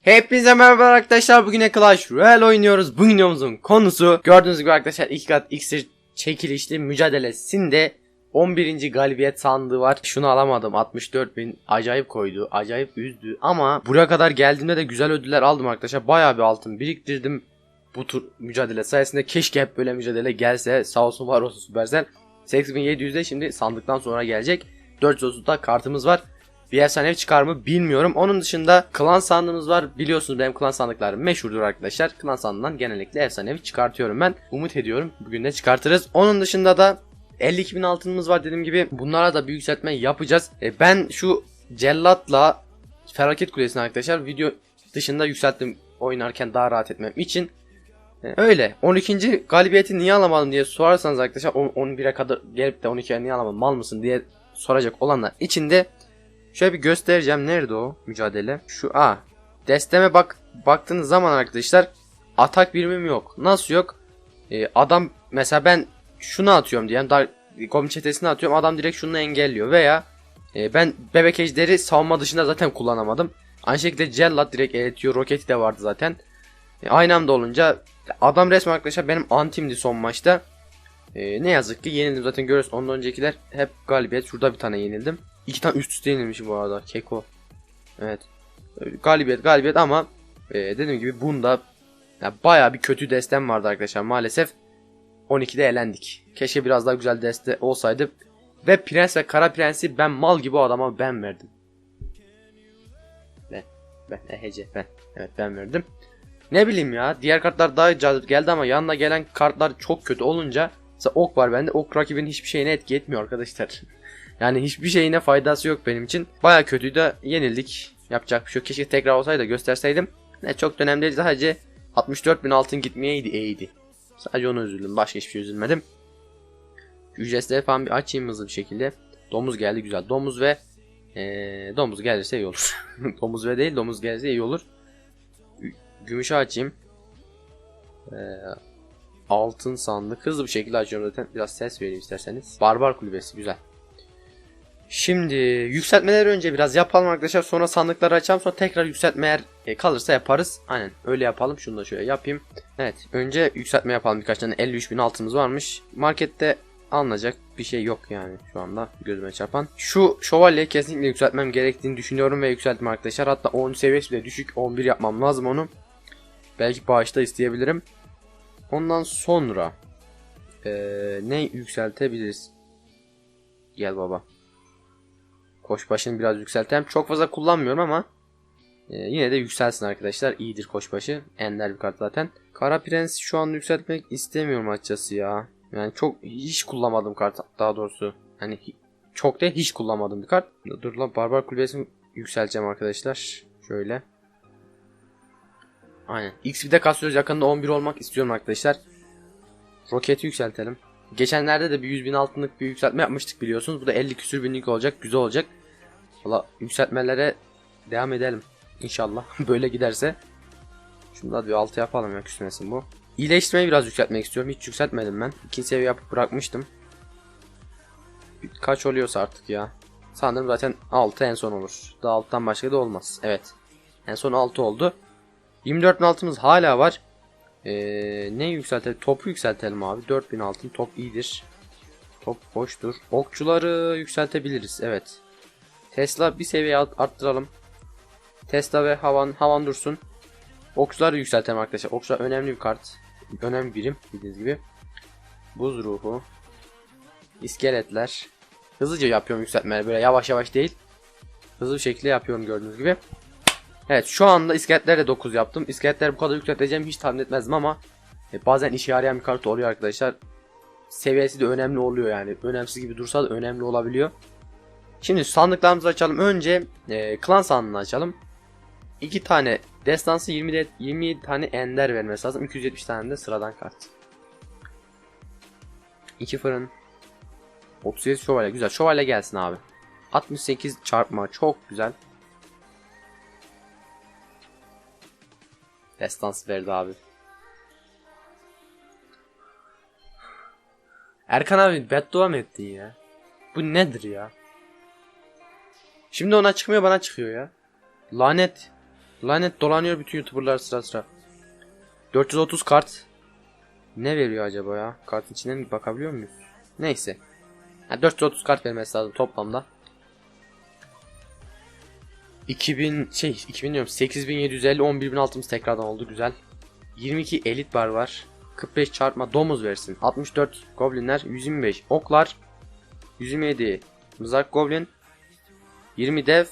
Hepinize merhaba arkadaşlar. Bugün Clash Royale oynuyoruz. Bugün videomuzun konusu gördüğünüz gibi arkadaşlar ilk kat iksir çekilişli mücadelesinde 11. galibiyet sandığı var. Şunu alamadım. 64 bin acayip koydu. Acayip üzdü. Ama buraya kadar geldiğimde de güzel ödüller aldım arkadaşlar. Bayağı bir altın biriktirdim. Bu tur mücadele sayesinde keşke hep böyle mücadele gelse. Sağ olsun var olsun Supercell. 8700'de şimdi sandıktan sonra gelecek. 430'da kartımız var. Bir efsanevi çıkar mı bilmiyorum. Onun dışında klan sandığımız var. Biliyorsunuz benim klan sandıklarım meşhurdur arkadaşlar. Klan sandığından genellikle efsanevi çıkartıyorum ben. Umut ediyorum bugün de çıkartırız. Onun dışında da 52 bin altınımız var dediğim gibi. Bunlara da bir yükseltme yapacağız. E, ben şu cellatla felaket kulesini arkadaşlar video dışında yükselttim oynarken daha rahat etmem için. E, Öyle. 12. galibiyeti niye alamadım diye sorarsanız arkadaşlar on- 11'e kadar gelip de 12'ye niye alamadım mal mısın diye soracak olanlar için de Şöyle bir göstereceğim. Nerede o mücadele? Şu a. Desteme bak baktığınız zaman arkadaşlar atak birimim yok. Nasıl yok? Ee, adam mesela ben şunu atıyorum diyelim. Dar kom çetesini atıyorum. Adam direkt şunu engelliyor veya e, ben bebek ejderi savunma dışında zaten kullanamadım. Aynı şekilde Cellat direkt eritiyor. Roketi de vardı zaten. E, aynı anda olunca adam resmen arkadaşlar benim antimdi son maçta. E, ne yazık ki yenildim zaten görüyoruz. Ondan öncekiler hep galibiyet. Şurada bir tane yenildim. İki tane üst üste yenilmişim bu arada. Keko. Evet. Galibiyet galibiyet ama e, dediğim gibi bunda ya bayağı bir kötü destem vardı arkadaşlar. Maalesef 12'de elendik. Keşke biraz daha güzel deste olsaydı. Ve Prens ve Kara Prens'i ben mal gibi adama ben verdim. Ben. Ben. Ehece ben. Evet ben verdim. Ne bileyim ya. Diğer kartlar daha cazip geldi ama yanına gelen kartlar çok kötü olunca mesela ok var bende. Ok rakibin hiçbir şeyine etki etmiyor arkadaşlar. Yani hiçbir şeyine faydası yok benim için. Baya kötüydü. Yenildik. Yapacak bir şey yok. Keşke tekrar olsaydı gösterseydim. Ne çok önemli. Sadece 64 bin altın gitmeyeydi iyiydi. Sadece onu üzüldüm. Başka hiçbir şey üzülmedim. Ücretleri falan bir açayım hızlı bir şekilde. Domuz geldi güzel. Domuz ve ee, domuz gelirse iyi olur. domuz ve değil domuz gelirse iyi olur. Gü- Gümüşü açayım. Ee, altın sandık. Hızlı bir şekilde açıyorum zaten. Biraz ses vereyim isterseniz. Barbar kulübesi güzel. Şimdi yükseltmeleri önce biraz yapalım arkadaşlar. Sonra sandıkları açalım. Sonra tekrar yükseltme eğer e, kalırsa yaparız. Aynen öyle yapalım. Şunu da şöyle yapayım. Evet önce yükseltme yapalım birkaç tane. 53 bin altımız varmış. Markette alınacak bir şey yok yani şu anda gözüme çarpan. Şu şövalyeyi kesinlikle yükseltmem gerektiğini düşünüyorum ve yükselttim arkadaşlar. Hatta 10 seviyesi bile düşük 11 yapmam lazım onu. Belki bağışta isteyebilirim. Ondan sonra eee, ne yükseltebiliriz? Gel baba. Koşbaşını biraz yükseltelim. Çok fazla kullanmıyorum ama e, yine de yükselsin arkadaşlar. İyidir koşbaşı. Ender bir kart zaten. Kara Prens şu an yükseltmek istemiyorum açıkçası ya. Yani çok hiç kullanmadım kart daha doğrusu. Hani çok da hiç kullanmadım bir kart. Dur lan Barbar Kulübesi'ni yükselteceğim arkadaşlar. Şöyle. Aynen. XP'de kasıyoruz yakında 11 olmak istiyorum arkadaşlar. Roketi yükseltelim. Geçenlerde de bir 100 bin altınlık bir yükseltme yapmıştık biliyorsunuz. Bu da 50 küsür binlik olacak. Güzel olacak. Valla yükseltmelere devam edelim. İnşallah böyle giderse. Şunu da bir altı yapalım ya küsmesin bu. İyileştirmeyi biraz yükseltmek istiyorum. Hiç yükseltmedim ben. İkinci seviye yapıp bırakmıştım. Kaç oluyorsa artık ya. Sanırım zaten 6 en son olur. Daha alttan başka da olmaz. Evet. En son 6 oldu. 24 bin altımız hala var. Ee, ne yükseltelim? Topu yükseltelim abi. 4000 altın top iyidir. Top hoştur. Okçuları yükseltebiliriz. Evet. Tesla bir seviye art- arttıralım. Tesla ve havan havan dursun. Okçuları yükseltelim arkadaşlar. Okçular önemli bir kart. Önemli birim bildiğiniz gibi. Buz ruhu. İskeletler. Hızlıca yapıyorum yükseltmeleri böyle yavaş yavaş değil. Hızlı bir şekilde yapıyorum gördüğünüz gibi. Evet şu anda iskeletler de 9 yaptım. İskeletleri bu kadar yükselteceğim hiç tahmin etmezdim ama e, bazen işe yarayan bir kart oluyor arkadaşlar. Seviyesi de önemli oluyor yani. Önemsiz gibi dursa da önemli olabiliyor. Şimdi sandıklarımızı açalım. Önce e, klan sandığını açalım. 2 tane destansı 20 de, 27 tane ender vermesi lazım. 270 tane de sıradan kart. 2 fırın. 37 şövalye güzel. Şövalye gelsin abi. 68 çarpma çok güzel. Destans verdi abi. Erkan abi beddua mı ettin ya? Bu nedir ya? Şimdi ona çıkmıyor bana çıkıyor ya. Lanet. Lanet dolanıyor bütün youtuberlar sıra sıra. 430 kart. Ne veriyor acaba ya? Kartın içinden bakabiliyor muyuz? Neyse. Ha, 430 kart vermesi lazım toplamda. 2000 şey 2000 diyorum 8750 11600 tekrardan oldu güzel. 22 elit bar var. 45 çarpma domuz versin. 64 goblinler, 125 oklar, 127 mızrak goblin, 20 dev,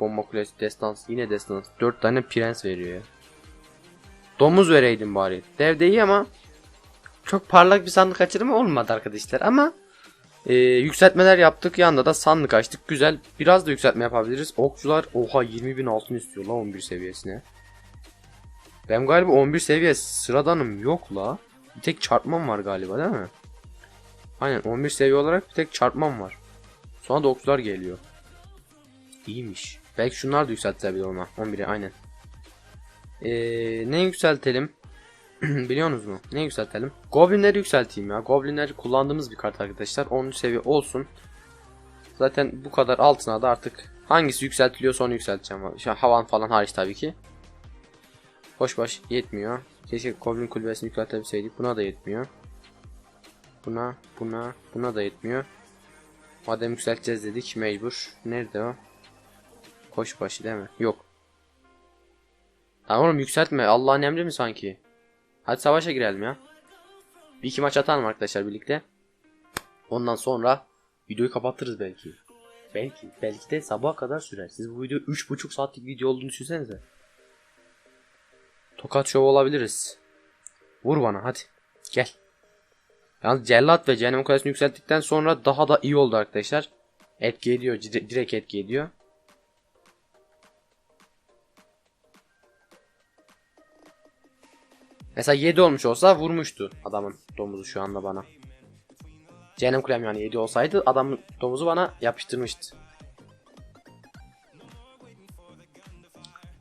bomba kulesi destans, yine destans. 4 tane prens veriyor ya. Domuz vereydim bari. Dev de iyi ama çok parlak bir sandık açılımı olmadı arkadaşlar ama e, yükseltmeler yaptık. Yanında da sandık açtık. Güzel. Biraz da yükseltme yapabiliriz. Okçular oha 20.000 altın istiyor la 11 seviyesine. Ben galiba 11 seviye sıradanım. Yok la. Bir tek çarpmam var galiba değil mi? Aynen 11 seviye olarak bir tek çarpmam var. Sonra da okçular geliyor İyiymiş belki şunlar da yükseltilebilir ona 11'e aynen ee, ne yükseltelim Biliyorsunuz mu? Ne yükseltelim? Goblinleri yükselteyim ya. Goblinler kullandığımız bir kart arkadaşlar. 10. seviye olsun. Zaten bu kadar altına da artık hangisi yükseltiliyorsa onu yükselteceğim. Havan falan hariç tabii ki. Hoş baş yetmiyor. Keşke Goblin kulübesini yükseltebilseydik. Buna da yetmiyor. Buna, buna, buna da yetmiyor. Madem yükselteceğiz dedik mecbur. Nerede o? Koşbaşı değil mi? Yok. Tamam oğlum yükseltme. Allah'ın emri mi sanki? Hadi savaşa girelim ya. Bir iki maç atalım arkadaşlar birlikte. Ondan sonra videoyu kapatırız belki. Belki. Belki de sabaha kadar sürer. Siz bu video 3,5 saatlik video olduğunu düşünsenize. Tokat şov olabiliriz. Vur bana hadi. Gel. Yalnız cellat ve cehennem kalesini yükselttikten sonra daha da iyi oldu arkadaşlar. Etki ediyor. dire- Direkt etki ediyor. Mesela 7 olmuş olsa vurmuştu adamın domuzu şu anda bana. Cehennem kulem yani 7 olsaydı adamın domuzu bana yapıştırmıştı.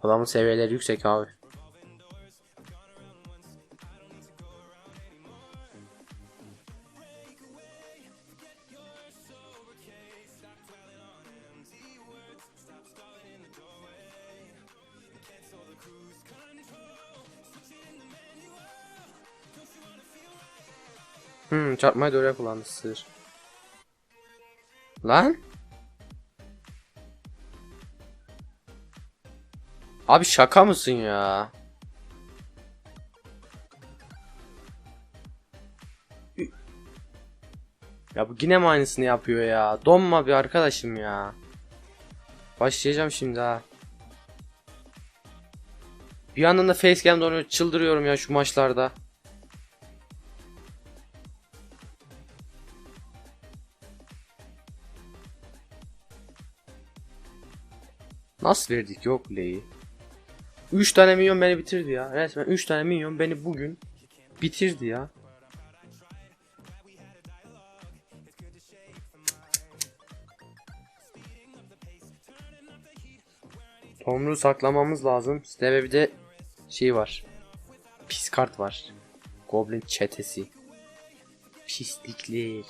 Adamın seviyeleri yüksek abi. Hmm, çarpmayı doğru kullandı. Lan? Abi şaka mısın ya? Ya bu yine mi aynısını yapıyor ya? Donma bir arkadaşım ya. Başlayacağım şimdi ha. Bir yandan da facecam çıldırıyorum ya şu maçlarda. Nasıl verdik yok kuleyi? 3 tane milyon beni bitirdi ya. Resmen 3 tane milyon beni bugün bitirdi ya. Tomruğu saklamamız lazım. Sizde bir de şey var. Pis kart var. Goblin çetesi. Pislikler.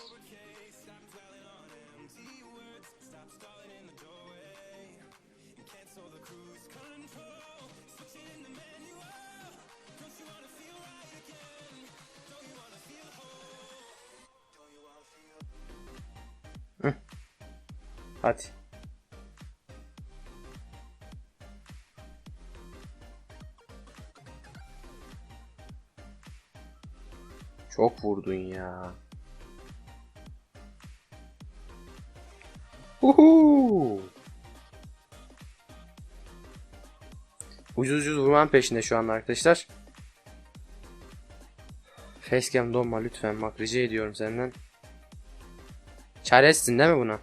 Hadi. Çok vurdun ya. Uhu. Ucuz ucuz vurman peşinde şu anda arkadaşlar. Facecam donma lütfen bak rica ediyorum senden. Çaresizsin değil mi buna?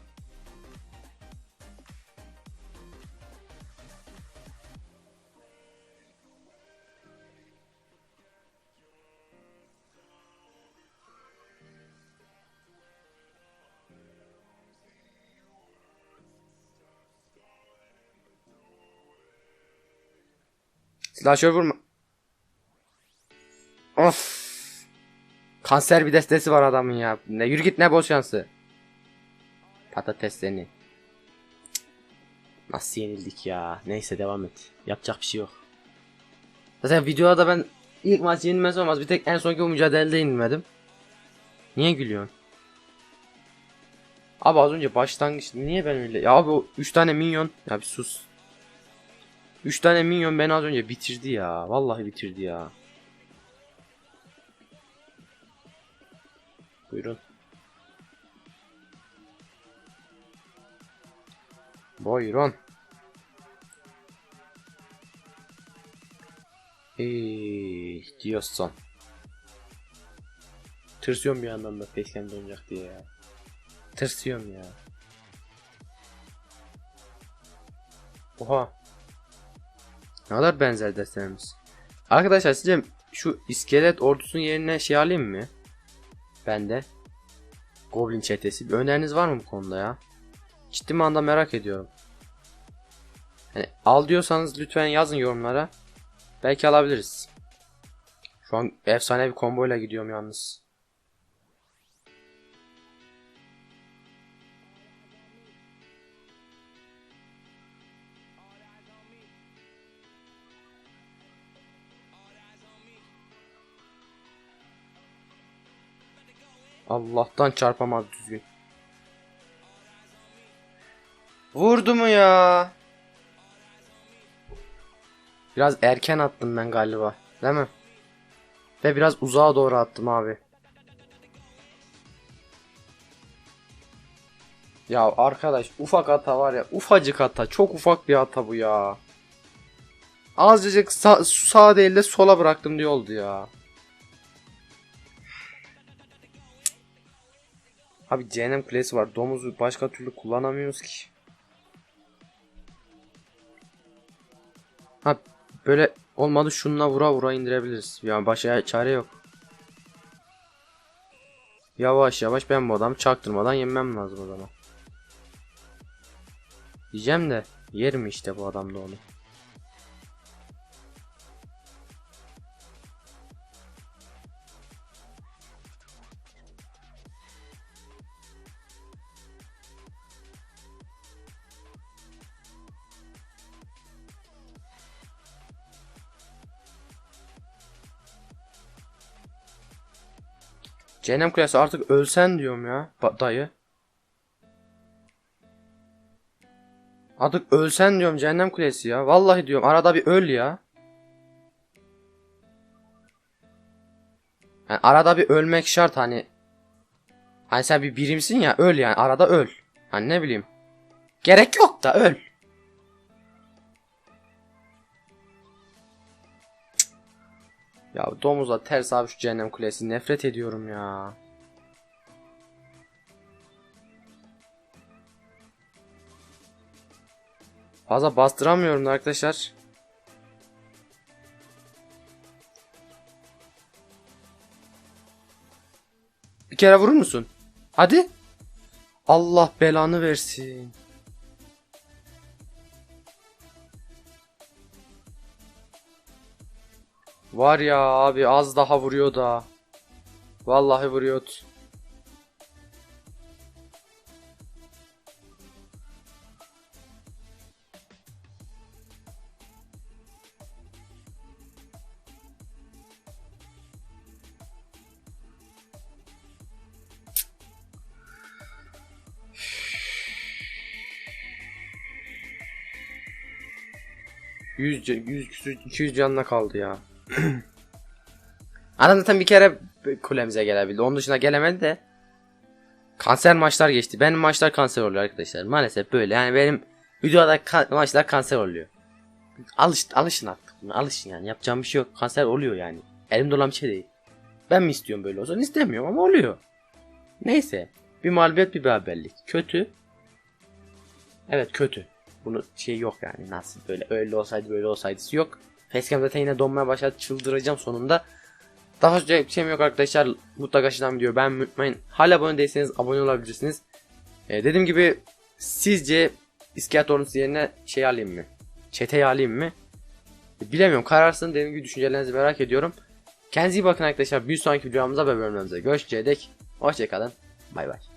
Silahşör vurma. Of. Kanser bir destesi var adamın ya. Ne yürü git ne bol şansı. Patates seni. Nasıl yenildik ya? Neyse devam et. Yapacak bir şey yok. Zaten videoda ben ilk maç yenilmez olmaz. Bir tek en sonki o mücadelede yenilmedim. Niye gülüyorsun? Abi az önce başlangıç niye ben öyle? Ya abi o 3 tane minyon. Ya bir sus. 3 tane minyon beni az önce bitirdi ya. Vallahi bitirdi ya. Buyurun. Eee diyorsun. Tırsıyorum bir yandan da facecam donacak diye ya. Tırsıyorum ya. Oha. Ne kadar benzer desenimiz. Arkadaşlar sizce şu iskelet ordusunun yerine şey alayım mı? Ben de. Goblin çetesi. Bir öneriniz var mı bu konuda ya? Ciddi manada merak ediyorum. Hani al diyorsanız lütfen yazın yorumlara. Belki alabiliriz. Şu an efsane bir komboyla gidiyorum yalnız. Allah'tan çarpamaz düzgün. Vurdu mu ya? Biraz erken attım ben galiba. Değil mi? Ve biraz uzağa doğru attım abi. Ya arkadaş ufak hata var ya ufacık hata çok ufak bir hata bu ya. Azıcık sağ, sağ değil de sola bıraktım diye oldu ya. Abi cehennem kulesi var domuzu başka türlü kullanamıyoruz ki. Ha böyle olmadı şununla vura vura indirebiliriz. Yani başka çare yok. Yavaş yavaş ben bu adamı çaktırmadan yemem lazım o zaman. Diyeceğim de yerim işte bu adam da onu. Cehennem kulesi artık ölsen diyorum ya dayı. Artık ölsen diyorum cehennem kulesi ya. Vallahi diyorum arada bir öl ya. Yani arada bir ölmek şart hani. Hani sen bir birimsin ya öl yani arada öl. Hani ne bileyim. Gerek yok da öl. Ya domuzla ters abi şu cehennem kulesi nefret ediyorum ya. Fazla bastıramıyorum da arkadaşlar. Bir kere vurur musun? Hadi. Allah belanı versin. Var ya abi az daha vuruyor da. Vallahi vuruyor. Yüz, ca- yüz, küsür, 200 canına kaldı ya. Adam zaten bir kere kulemize gelebildi. Onun dışında gelemedi de. Kanser maçlar geçti. Benim maçlar kanser oluyor arkadaşlar. Maalesef böyle. Yani benim videoda ka- maçlar kanser oluyor. Alış, alışın artık. Alışın yani. Yapacağım bir şey yok. Kanser oluyor yani. Elimde olan bir şey değil. Ben mi istiyorum böyle olsun? İstemiyorum ama oluyor. Neyse. Bir mağlubiyet bir beraberlik. Kötü. Evet kötü. Bunu şey yok yani. Nasıl böyle öyle olsaydı böyle olsaydı yok. Facecam zaten yine donmaya başladı. Çıldıracağım sonunda. Daha fazla bir şeyim yok arkadaşlar. Mutlaka aşağıdan video ben unutmayın. Hala abone değilseniz abone olabilirsiniz. Ee, dediğim gibi sizce iskelet ordusu yerine şey alayım mı? Çeteyi alayım mı? Bilemiyorum. Kararsın dediğim gibi düşüncelerinizi merak ediyorum. Kendinize iyi bakın arkadaşlar. Bir sonraki videomuzda ve bölümlerimize görüşeceğiz. Hoşçakalın. Bay bay.